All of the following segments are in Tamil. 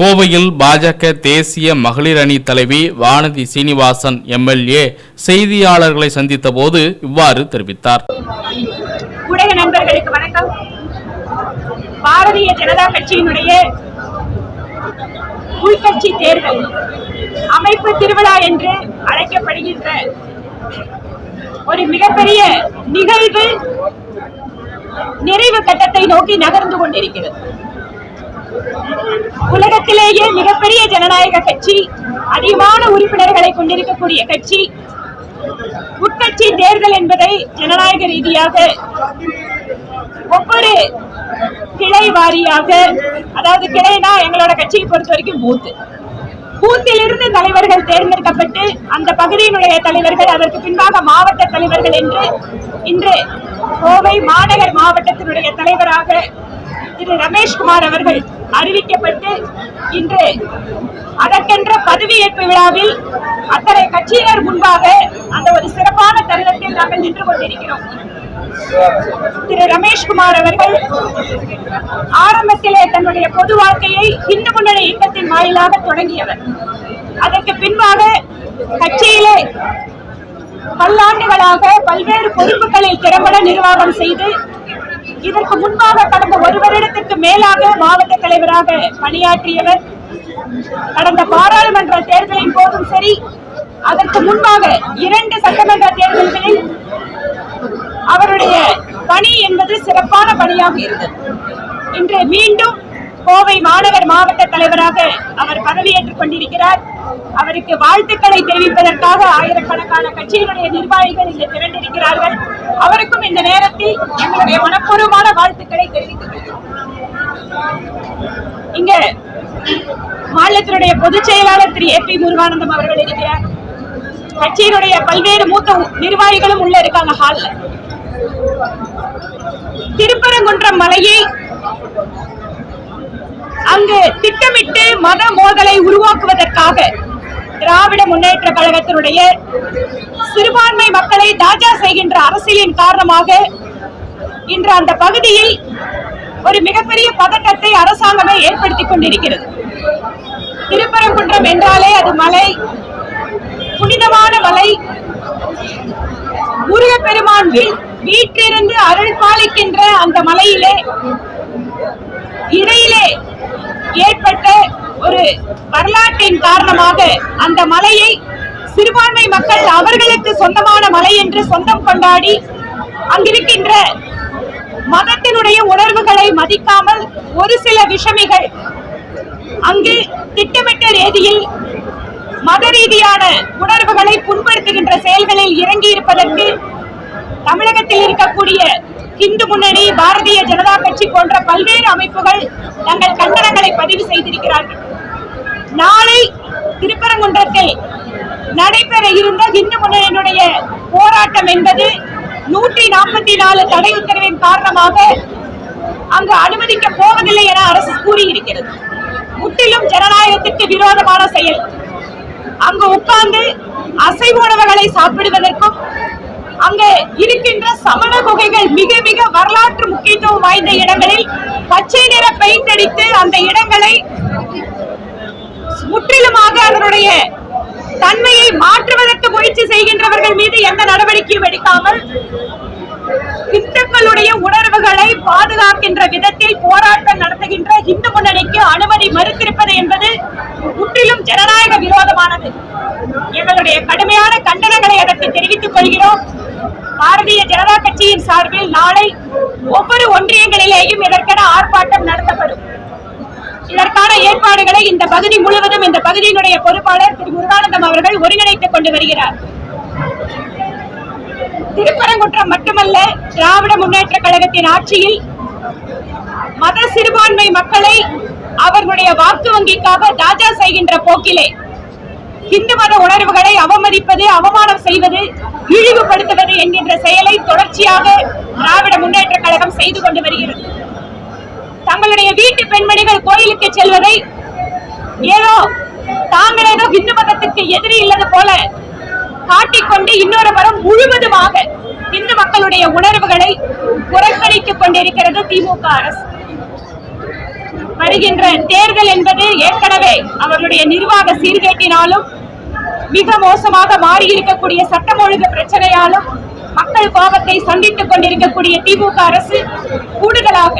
கோவையில் பாஜக தேசிய மகளிர் அணி தலைவி வானதி சீனிவாசன் எம்எல்ஏ செய்தியாளர்களை சந்தித்த போது இவ்வாறு தெரிவித்தார். ஊடக நண்பர்களுக்கு வணக்கம். பாரதிய ஜனதா கட்சியினுடைய உள்கட்சி தேர்தல் அமைப்பு திருவிழா என்று அழைக்கப்படுகின்ற ஒரு மிகப்பெரிய நிகழ்வு நிறைவு கட்டத்தை நோக்கி நகர்ந்து கொண்டிருக்கிறது. உலகத்திலேயே மிகப்பெரிய ஜனநாயக கட்சி அதிகமான உறுப்பினர்களை கொண்டிருக்கக்கூடிய கட்சி உட்கட்சி தேர்தல் என்பதை ஜனநாயக ரீதியாக ஒவ்வொரு கிளை வாரியாக அதாவது கிளைனா எங்களோட கட்சியை பொறுத்த வரைக்கும் பூத்து. பூத்திலிருந்து தலைவர்கள் தேர்ந்தெடுக்கப்பட்டு அந்த பகுதியினுடைய தலைவர்கள் அதற்கு பின்பாக மாவட்ட தலைவர்கள் என்று இன்று கோவை மாநகர் மாவட்டத்தினுடைய தலைவராக திரு ரமேஷ்குமார் அவர்கள் அறிவிக்கப்பட்டு இன்று அதற்கென்ற பதவியேற்பு விழாவில் அத்தனை கட்சியினர் முன்பாக அந்த ஒரு சிறப்பான தருணத்தில் நாங்கள் நின்று கொண்டிருக்கிறோம். திரு ரமேஷ்குமார் அவர்கள் ஆரம்பத்திலே தன்னுடைய பொது வாழ்க்கையை இந்து முன்னணி இயக்கத்தின் வாயிலாக தொடங்கியவர். அதற்கு பின்பாக கட்சியிலே பல்லாண்டுகளாக பல்வேறு பொறுப்புகளில் திறம்பட நிர்வாகம் செய்து இதற்கு முன்பாக கடந்த ஒரு வருடத்திற்கு மேலாக மாவட்ட தலைவராக பணியாற்றியவர் கடந்த பாராளுமன்ற தேர்தலின் போதும் சரி அதற்கு முன்பாக இரண்டு சட்டமன்ற தேர்தல்களில் அவருடைய பணி என்பது சிறப்பான பணியாக இருந்தது. இன்று மீண்டும் கோவை மாநகர் மாவட்ட தலைவராக அவர் பதவியேற்றுக் கொண்டிருக்கிறார். அவருக்கு வாழ்த்துக்களை தெரிவிப்பதற்காக ஆயிரக்கணக்கான கட்சியினுடைய நிர்வாகிகள் இங்கு திரண்டிருக்கிறார்கள். அனைவருக்கும் இந்த நேரத்தில் எங்களுடைய மனப்பூர்வமான வாழ்த்துக்களை தெரிவித்துக் கொள்கிறோம். இங்க மாநிலத்தினுடைய பொதுச் செயலாளர் திரு ஏ பி முருகானந்தம் அவர்கள் இருக்கிறார். கட்சியினுடைய பல்வேறு மூத்த நிர்வாகிகளும் உள்ள இருக்காங்க ஹால்ல திருப்பரங்குன்றம் மலையை அங்கு திட்டமிட்டு மத மோதலை உருவாக்குவதற்காக திராவிட முன்னேற்ற கழகத்தினுடைய சிறுபான்மை மக்களை தாஜா செய்கின்ற அரசியலின் காரணமாக இன்று அந்த பகுதியில் ஒரு மிகப்பெரிய பதட்டத்தை அரசாங்கமே ஏற்படுத்திக் கொண்டிருக்கிறது. திருப்பரங்குன்றம் என்றாலே அது மலை புனிதமான மலை. முருகப்பெருமான் வீட்டிலிருந்து அருள் பாலிக்கின்ற அந்த மலையிலே இடையிலே ஏற்பட்ட ஒரு வரலாற்றின் காரணமாக அந்த மலையை சிறுபான்மை மக்கள் அவர்களுக்கு சொந்தமான மலை என்று சொந்தம் கொண்டாடி அங்கிருக்கின்ற மதத்தினுடைய உணர்வுகளை மதிக்காமல் ஒரு சில விஷமிகள் அங்கு திட்டமிட்ட ரீதியில் மத ரீதியான உணர்வுகளை புண்படுத்துகின்ற செயல்களில் இறங்கி இருப்பதற்கு தமிழகத்தில் இருக்கக்கூடிய இந்து முன்னணி பாரதிய ஜனதா கட்சி போன்ற பல்வேறு அமைப்புகள் தங்கள் கண்டனங்களை பதிவு செய்திருக்கிறார்கள். நாளை திருப்பரங்குன்றத்தில் நடைபெற இருந்த இந்து முன்னணியினுடைய போராட்டம் என்பது நூற்றி நாற்பத்தி நாலு தடை உத்தரவின் காரணமாக அங்கு அனுமதிக்க போவதில்லை என அரசு கூறியிருக்கிறது. முற்றிலும் ஜனநாயகத்திற்கு விரோதமான செயல். அங்கு உட்கார்ந்து அசைவ உணவுகளை சாப்பிடுவதற்கும் அங்கு இருக்கின்ற சமண குகைகள் மிக மிக வரலாற்று முக்கியத்துவம் வாய்ந்த இடங்களில் பச்சை நிற பெயிண்ட் அடித்து அந்த இடங்களை முற்றிலுமாக அதனுடைய தன்மையை மாற்றுவதற்கு முயற்சி செய்கின்றவர்கள் மீது எந்த நடவடிக்கையும் எடுக்காமல் இந்துக்களுடைய உணர்வுகளை பாதுகாக்கின்ற விதத்தில் போராட்டம் நடத்துகின்ற இந்து முன்னணிக்கு அனுமதி மறுத்திருப்பது என்பது முற்றிலும் ஜனநாயக விரோதமானது. எங்களுடைய கடுமையான கண்டனங்களை அதற்கு தெரிவித்துக் கொள்கிறோம். பாரதிய ஜனதா கட்சியின் சார்பில் நாளை ஒவ்வொரு ஒன்றியங்களிலேயும் இதற்கென ஆர்ப்பாட்டம் நடத்தப்படும். இதற்கான ஏற்பாடுகளை இந்த பகுதி முழுவதும் இந்த பகுதியினுடைய பொறுப்பாளர் திரு முருகானந்தம் அவர்கள் ஒருங்கிணைத்துக் கொண்டு வருகிறார். திருப்பரங்குன்றம் மட்டுமல்ல திராவிட முன்னேற்ற கழகத்தின் ஆட்சியில் மத சிறுபான்மை மக்களை அவர்களுடைய வாக்கு வங்கிக்காக தாஜா செய்கின்ற போக்கிலே இந்து மத உணர்வுகளை அவமதிப்பது அவமானம் செய்வது இழிவுபடுத்துவது என்கின்ற செயலை தொடர்ச்சியாக திராவிட முன்னேற்ற கழகம் செய்து கொண்டு வருகிறது. தங்களுடைய வீட்டு பெண்மணிகள் கோயிலுக்கு செல்வதை ஏதோ தாங்கள் ஏதோ இந்து மதத்துக்கு எதிரி இல்லது போல காட்டிக்கொண்டு இன்னொரு மரம் முழுவதுமாக இந்து மக்களுடைய உணர்வுகளை புறக்கணித்துக் கொண்டிருக்கிறது திமுக அரசு. வருகின்ற தேர்தல் என்பது ஏற்கனவே சீர்கேட்டினாலும் மிக மோசமாக மாறி இருக்கக்கூடிய சட்டம் ஒழுங்கு பிரச்சனையாலும் மக்கள் கோபத்தை சந்தித்துக் கொண்டிருக்கக்கூடிய திமுக அரசு கூடுதலாக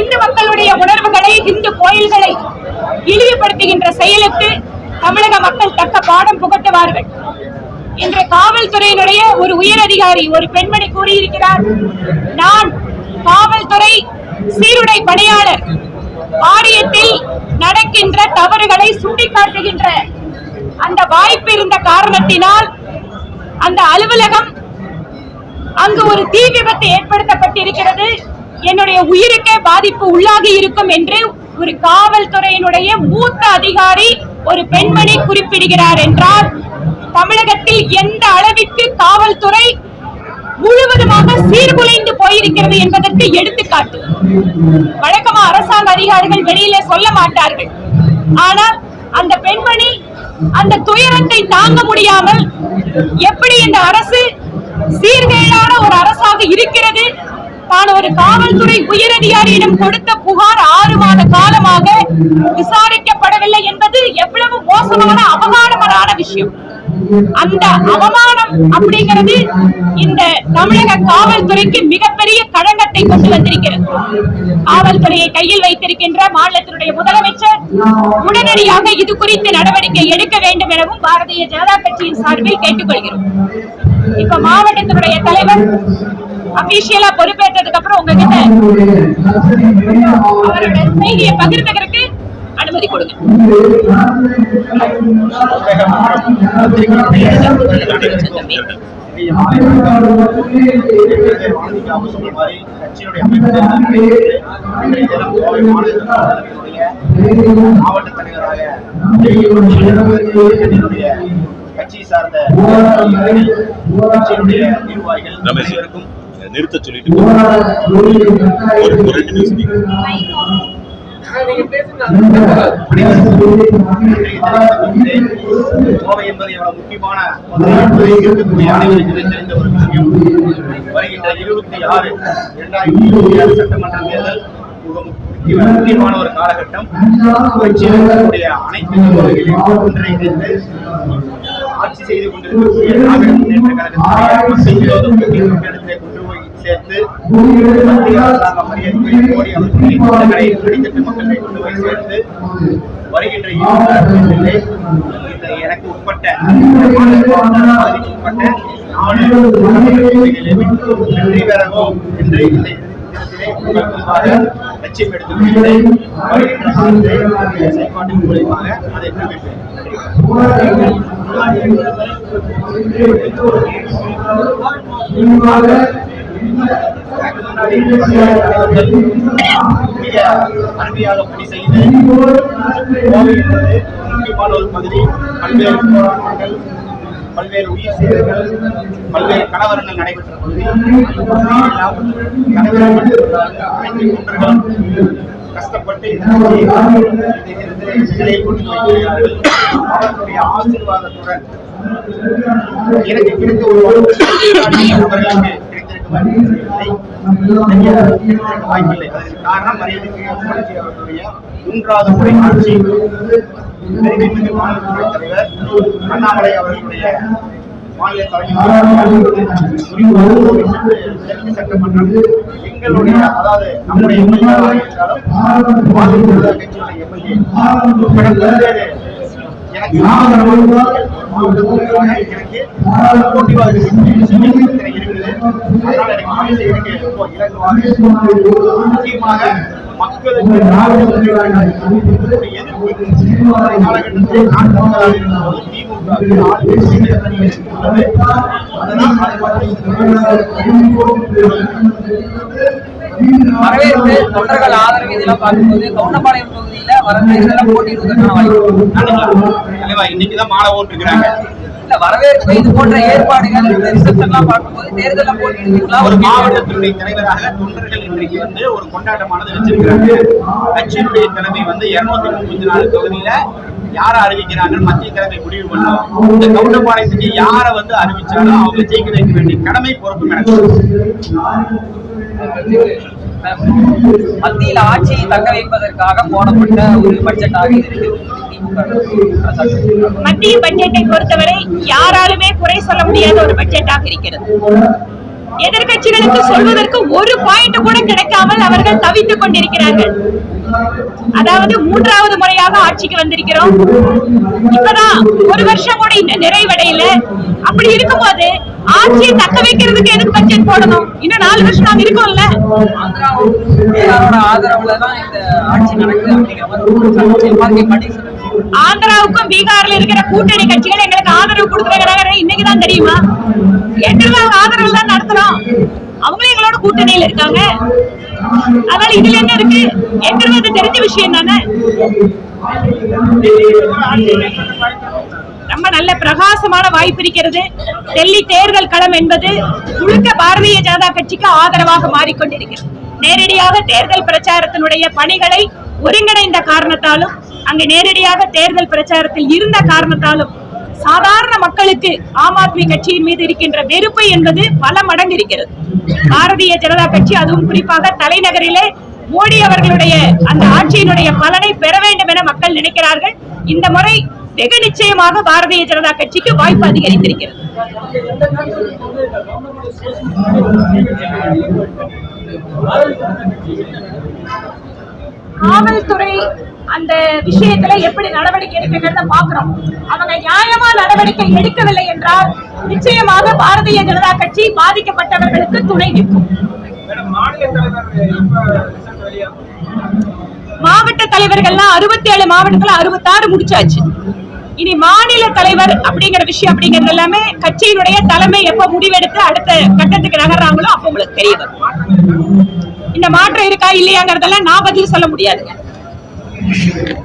இந்து மக்களுடைய உணர்வுகளை இந்து கோயில்களை இழிவுபடுத்துகின்ற செயலுக்கு தமிழக மக்கள் தக்க பாடம் புகட்டுவார்கள். இன்று காவல்துறையினுடைய ஒரு உயர் அதிகாரி ஒரு பெண்மணி கூறியிருக்கிறார் நான் காவல்துறை சீருடை பணியாளர். ஆரியத்தில் நடக்கின்ற தவறுகளை சுட்டிக்காட்டுகின்ற அந்த வாய்ப்பு இருந்த காரணத்தினால் அந்த அலுவலகம் அங்கு ஒரு தீ விபத்து ஏற்படுத்தப்பட்டிருக்கிறது. என்னுடைய உயிருக்கே பாதிப்பு உள்ளாகி இருக்கும் என்று ஒரு காவல்துறையினுடைய மூத்த அதிகாரி ஒரு பெண்மணி குறிப்பிடுகிறார் என்றால் தமிழகத்தில் எந்த அளவிற்கு காவல்துறை முழுவதுமாக சீர்குலைந்து போயிருக்கிறது என்பதற்கு எடுத்துக்காட்டு. வழக்கமா அரசாங்க அதிகாரிகள் வெளியில சொல்ல மாட்டார்கள். ஆனால் அந்த பெண்மணி அந்த துயரத்தை தாங்க முடியாமல் எப்படி இந்த அரசு சீர்கேடான ஒரு அரசாக இருக்கிறது தான் ஒரு காவல்துறை உயரதிகாரியிடம் கொடுத்த புகார் ஆறு மாத காலமாக விசாரிக்கப்படவில்லை என்பது எவ்வளவு மோசமான அவமானமான விஷயம். அந்த அவமானம் அப்படிங்கிறது இந்த தமிழக காவல்துறைக்கு மிகப்பெரிய களங்கத்தை கொண்டு வந்திருக்கிறது. காவல்துறையை கையில் வைத்திருக்கின்ற மாநிலத்தினுடைய முதலமைச்சர் உடனடியாக இது குறித்து நடவடிக்கை எடுக்க வேண்டும் எனவும் பாரதிய ஜனதா கட்சியின் சார்பில் கேட்டுக்கொள்கிறோம். இப்ப மாவட்டத்தினுடைய தலைவர் அபிஷியலா பொறுப்பேற்றதுக்கு அப்புறம் உங்ககிட்ட அவரோட செய்தியை பகிர்ந்ததற்கு அனுமதி கொடுங்க. மாவட்ட தலைவராக என்னுடைய கட்சி சார்ந்த கட்சியினுடைய நிர்வாகிகள் ரமேஷ். அனைவருக்கும் நிறுத்த சொல்லிட்டு ஒரு ரெண்டு நிமிஷம் கோவை என்பது எவ்வளவு முக்கியமான இருக்கக்கூடிய தெரிந்த ஒரு விஷயம் வருகின்ற இருபத்தி ஆறு இரண்டாயிரத்தி இருபத்தி சட்டமன்ற தேர்தல் முக்கியமான ஒரு காலகட்டம். அனைத்து ஒன்றிணைந்து ஆட்சி செய்து கொண்டிருக்கக்கூடிய திராவிட முன்னேற்ற கழகத்தினுடைய சேர்த்து மத்திய அரசாங்கம் மரியாதைக்குரிய மோடி அவர்களுடைய திட்டங்களை மக்களை கொண்டு போய் சேர்த்து வருகின்ற இந்த எனக்கு உட்பட்ட உட்பட்ட நாடு வெற்றி பெறவும் என்று லட்சியம் செயல்பாட்டின் மூலியமாக அதை தெரிவிப்பேன் அருமையாக பணி செய்து முக்கியமான ஒரு பகுதி பல்வேறு போராட்டங்கள் பல்வேறு உயிர் சேதங்கள் பல்வேறு கலவரங்கள் நடைபெற்ற பகுதி அந்த அனைத்து தொண்டர்களும் கஷ்டப்பட்டு சிலையை கொண்டு வைக்கிறார்கள் அவர்களுடைய ஆசீர்வாதத்துடன் எனக்கு கிடைத்த ஒரு அவர்களுக்கு வாய்ப்பில்லை காரணம் அவர்களுடைய மூன்றாவது முறை ஆட்சி தலைவர் அண்ணாமலை அவர்களுடைய மாநில தலைவர் சட்டமன்றம் எங்களுடைய அதாவது நம்முடைய எம்எல்ஏ கட்சியுடைய எம்எல்ஏ எனக்கு எனக்கு முக்கியமாக மக்களுக்கு காலகட்டத்தில் நாட்டு மக்களாக இருக்கும்போது திமுக அதனால் வரவேற்பு தொண்டர்கள் ஆதரவு இதெல்லாம் பார்க்கும்போது கவுண்டபாளையம் தொகுதியில வர தேர்தலில் போட்டியிடுவதற்கான வாய்ப்பு இன்னைக்குதான் மாலை ஓட்டுக்கிறாங்க இல்ல வரவேற்பு இது போன்ற ஏற்பாடுகள் ரிசப்ஷன்லாம் பார்க்கும்போது தேர்தலில் ஒரு மாவட்டத்தினுடைய தலைவராக தொண்டர்கள் இன்றைக்கு வந்து ஒரு கொண்டாட்டமானது வச்சிருக்கிறாங்க. கட்சியினுடைய தலைமை வந்து இருநூத்தி முப்பத்தி நாலு தொகுதியில யார அறிவிக்கிறாங்க மத்திய தலைமை முடிவு பண்ணும். இந்த கவுண்டபாளையத்துக்கு யார வந்து அறிவிச்சாலும் அவங்க ஜெயிக்க வைக்க வேண்டிய கடமை பொறுப்பு எனக்கு மத்தியில் ஆட்சியை தக்க வைப்பதற்காக போடப்பட்ட ஒரு பட்ஜெட்டாக இது இருக்கு மத்திய பட்ஜெட்டை பொறுத்தவரை யாராலுமே குறை சொல்ல முடியாத ஒரு பட்ஜெட்டாக இருக்கிறது. எதிர்க்கட்சிகளுக்கு சொல்வதற்கு ஒரு பாயிண்ட் கூட கிடைக்காமல் அவர்கள் தவித்துக் கொண்டிருக்கிறார்கள். அதாவது மூன்றாவது முறையாக ஆட்சிக்கு வந்திருக்கிறோம். இப்பதான் ஒரு வருஷம் கூட இன்னும் நிறைவடையில. அப்படி இருக்கும்போது ஆட்சியை தக்க வைக்கிறதுக்கு எதுக்கு பட்ஜெட் போடணும்? இன்னும் நாலு வருஷம் நாங்க இருக்கோம்ல. ஆந்திராவும் ஆதரவுல தான் இந்த ஆட்சி நடக்குது அப்படிங்கிற ஆந்திராவுக்கும் பீகார்ல இருக்கிற கூட்டணி கட்சிகள் எங்களுக்கு ஆதரவு கொடுக்குறாங்க இன்னைக்குதான் தெரியுமா? எங்களுக்கு அவங்க ஆதரவு தான் நடத்துறோம் அவங்களும் எங்களோட கூட்டணியில இருக்காங்க. அதனால இதுல என்ன இருக்கு? எங்களுக்கு தெரிஞ்ச விஷயம் தானே? ரொம்ப நல்ல பிரகாசமான வாய்ப்பு இருக்கிறது. டெல்லி தேர்தல் களம் என்பது முழுக்க பாரதிய ஜனதா கட்சிக்கு ஆதரவாக மாறிக்கொண்டிருக்கிறது. நேரடியாக தேர்தல் பிரச்சாரத்தினுடைய பணிகளை ஒருங்கிணைந்த காரணத்தாலும் அங்கு நேரடியாக தேர்தல் பிரச்சாரத்தில் இருந்த காரணத்தாலும் சாதாரண மக்களுக்கு ஆம் ஆத்மி கட்சியின் மீது இருக்கின்ற வெறுப்பு என்பது பல மடங்கு இருக்கிறது பாரதிய ஜனதா கட்சி அதுவும் குறிப்பாக தலைநகரிலே மோடி அவர்களுடைய அந்த ஆட்சியினுடைய பலனை பெற வேண்டும் என மக்கள் நினைக்கிறார்கள். இந்த முறை வெகு நிச்சயமாக பாரதிய ஜனதா கட்சிக்கு வாய்ப்பு அதிகரித்திருக்கிறது. காவல்துறை அந்த விஷயத்துல எப்படி நடவடிக்கை எடுக்கிறத பாக்குறோம் அவங்க நியாயமா நடவடிக்கை எடுக்கவில்லை என்றால் நிச்சயமாக பாரதிய ஜனதா கட்சி பாதிக்கப்பட்டவர்களுக்கு துணை நிற்கும். மாவட்ட தலைவர்கள்லாம் அறுபத்தி ஏழு மாவட்டத்துல அறுபத்தாறு முடிச்சாச்சு. இனி மாநில தலைவர் அப்படிங்கிற விஷயம் அப்படிங்கிறது எல்லாமே கட்சியினுடைய தலைமை எப்ப முடிவெடுத்து அடுத்த கட்டத்துக்கு நகர்றாங்களோ அப்ப உங்களுக்கு தெரிய வரும் இந்த மாற்றம் இருக்கா இல்லையாங்கிறதெல்லாம் நான் பதில் சொல்ல முடியாதுங்க. 是。